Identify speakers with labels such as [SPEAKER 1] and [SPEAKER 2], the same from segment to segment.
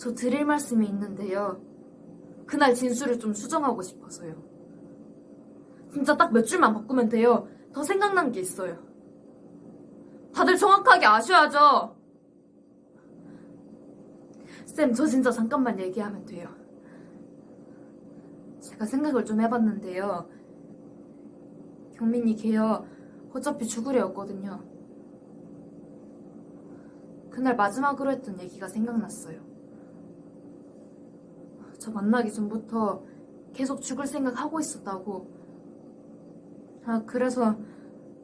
[SPEAKER 1] 저 드릴 말씀이 있는데요. 그날 진술을 좀 수정하고 싶어서요. 진짜 딱 몇 줄만 바꾸면 돼요. 더 생각난 게 있어요. 다들 정확하게 아셔야죠. 쌤, 저 진짜 잠깐만 얘기하면 돼요. 제가 생각을 좀 해봤는데요. 경민이 걔요. 어차피 죽으려였거든요. 그날 마지막으로 했던 얘기가 생각났어요. 저 만나기 전부터 계속 죽을 생각하고 있었다고. 아, 그래서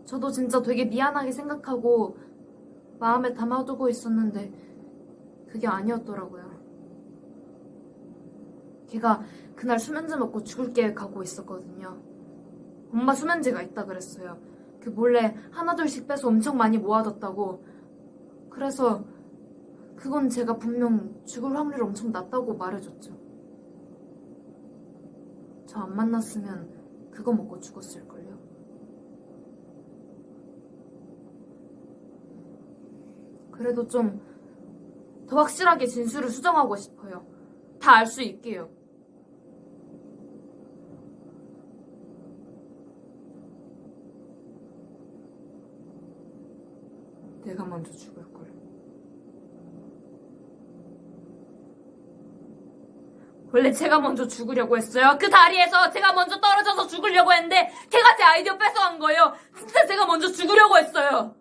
[SPEAKER 1] 저도 진짜 되게 미안하게 생각하고 마음에 담아두고 있었는데 그게 아니었더라고요. 걔가 그날 수면제 먹고 죽을 계획하고 있었거든요. 엄마 수면제가 있다 그랬어요. 그 몰래 하나둘씩 빼서 엄청 많이 모아뒀다고. 그래서 그건 제가 분명 죽을 확률이 엄청 낮다고 말해줬죠. 저 안 만났으면 그거 먹고 죽었을걸요. 그래도 좀 더 확실하게 진술을 수정하고 싶어요. 다 알 수 있게요. 내가 먼저 죽을걸. 원래 제가 먼저 죽으려고 했어요. 그 다리에서 제가 먼저 떨어져서 죽으려고 했는데 걔가 제 아이디어 뺏어간 거예요. 진짜 제가 먼저 죽으려고 했어요.